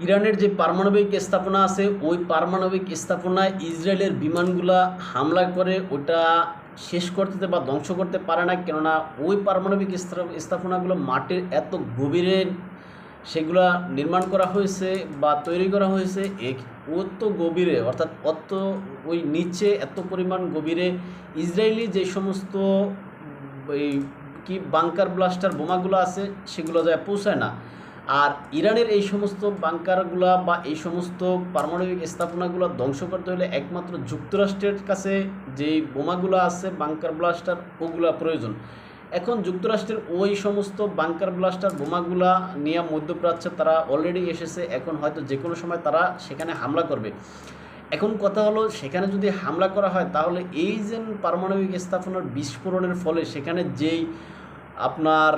ইরানের যে পারমাণবিক স্থাপনা আছে, ওই পারমাণবিক স্থাপনায় ইসরায়েলের বিমানগুলা হামলা করে, ওটা শেষ করতে বা ধ্বংস করতে পারে না কেননা ওই পারমাণবিক স্থাপ- স্থাপনাগুলো মাটির এত গভীরে সেগুলা নির্মাণ করা হয়েছে বা তৈরি করা হয়েছে অত গভীরে, অর্থাৎ অত ওই নিচে এত পরিমাণ গভীরে ইসরায়েলি যে সমস্ত এই কি বাংকার ব্লাস্টার বোমাগুলো আছে, সেগুলো যায় পৌঁছায় না। আর ইরানের এই সমস্ত বাংকারগুলা বা এই সমস্ত পারমাণবিক স্থাপনাগুলো ধ্বংস করতে হলে একমাত্র যুক্তরাষ্ট্রের কাছে যে বোমাগুলো আছে, বাংকার ব্লাস্টার, ওগুলা প্রয়োজন। এখন যুক্তরাষ্ট্রের ওই সমস্ত বাংকার ব্লাস্টার বোমাগুলা নিয়ে মধ্যপ্রাচ্যে তারা অলরেডি এসেছে, এখন হয়তো যে কোনো সময় তারা সেখানে হামলা করবে। এখন কথা হলো, সেখানে যদি হামলা করা হয়, তাহলে এই যে পারমাণবিক স্থাপনার বিস্ফোরণের ফলে সেখানে যেই আপনার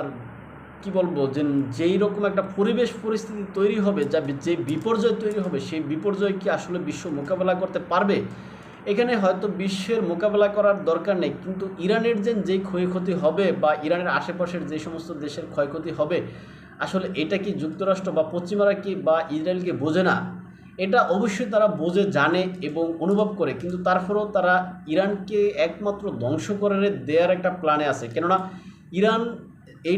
কি বলব, যে যেই রকম একটা পরিবেশ পরিস্থিতি তৈরি হবে, যা যে বিপর্যয় তৈরি হবে, সেই বিপর্যয় কি আসলে বিশ্ব মোকাবেলা করতে পারবে? এখানে হয়তো বিশ্বের মোকাবেলা করার দরকার নেই, কিন্তু ইরানের যে যেই ক্ষয়ক্ষতি হবে বা ইরানের আশেপাশের যে সমস্ত দেশের ক্ষয়ক্ষতি হবে, আসলে এটা কি যুক্তরাষ্ট্র বা পশ্চিমারা কি বা ইসরায়েলকে বোঝে না? এটা অবশ্যই তারা বোঝে, জানে এবং অনুভব করে, কিন্তু তারপরেও তারা ইরানকে একমাত্র ধ্বংস করে দেওয়ার একটা প্ল্যানে আছে। কেননা, ইরান এই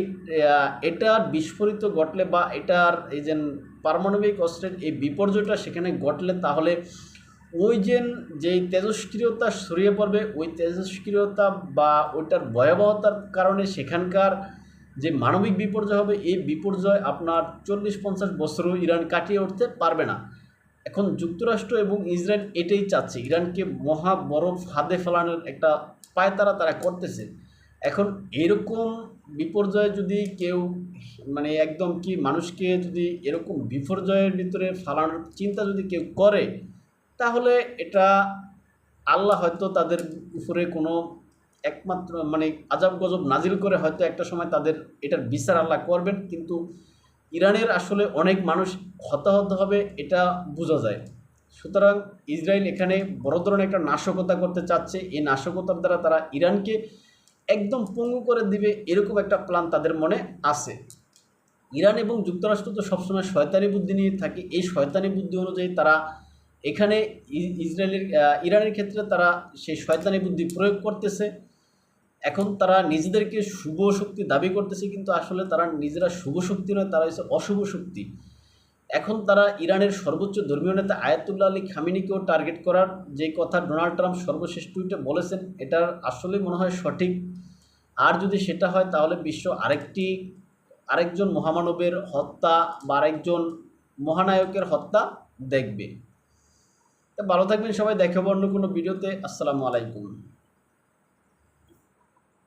এটার বিস্ফোরিত ঘটলে বা এটার এই যে পারমাণবিক অস্ত্রের এই বিপর্যয়টা সেখানে ঘটলে তাহলে ওই যে যেই তেজস্ক্রিয়তা ছড়িয়ে পড়বে, ওই তেজস্ক্রিয়তা বা ওইটার ভয়াবহতার কারণে সেখানকার যে মানবিক বিপর্যয় হবে, এই বিপর্যয় আপনার চল্লিশ পঞ্চাশ বছরও ইরান কাটিয়ে উঠতে পারবে না। এখন যুক্তরাষ্ট্র এবং ইসরায়েল এটাই চাচ্ছে। ইরানকে মহা বড় ফাঁদে ফেলানোর একটা পায়তারা তারা করতেছে। এখন এরকম বিপর্যয়ে যদি কেউ মানে একদম কি মানুষকে যদি এরকম বিপর্যয়ের ভিতরে ফালানোর চিন্তা যদি কেউ করে, তাহলে এটা আল্লাহ হয়তো তাদের উপরে কোনো একমাত্র মানে আজাব গজব নাজিল করে হয়তো একটা সময় তাদের এটার বিচার আল্লাহ করবেন, কিন্তু ইরানের আসলে অনেক মানুষ হতাহত হবে, এটা বোঝা যায়। সুতরাং ইসরায়েল এখানে বড় ধরনের একটা নাশকতা করতে চাচ্ছে। এই নাশকতার দ্বারা তারা ইরানকে একদম পঙ্গু করে দিবে এরকম একটা প্ল্যান তাদের মনে আছে। ইরান এবং যুক্তরাষ্ট্র তো সবসময় শয়তানি বুদ্ধি নিয়ে থাকে। এই শয়তানি বুদ্ধি অনুযায়ী তারা এখানে ইসরায়েলের ইরানের ক্ষেত্রে তারা সেই শয়তানি বুদ্ধি প্রয়োগ করতেছে। এখন তারা নিজেদেরকে শুভ শক্তি দাবি করতেছে, কিন্তু আসলে তারা নিজেরা শুভ শক্তি নয়, তারা হচ্ছে অশুভ শক্তি। এখন তারা ইরানের সর্বোচ্চ ধর্মীয় নেতা আয়াতুল্লাহ আলী খামিনিকেও টার্গেট করার যে কথা ডোনাল্ড ট্রাম্প সর্বশেষ টুইটে বলেছেন এটা আসলে মনে হয় সঠিক। আর যদি সেটা হয়, তাহলে বিশ্ব আরেকটি, আরেকজন মহামানবের হত্যা বা আরেকজন মহানায়কের হত্যা দেখবে। তা ভালো থাকবেন সবাই দেখাবো অন্য কোনো ভিডিওতে। আসসালামু আলাইকুম।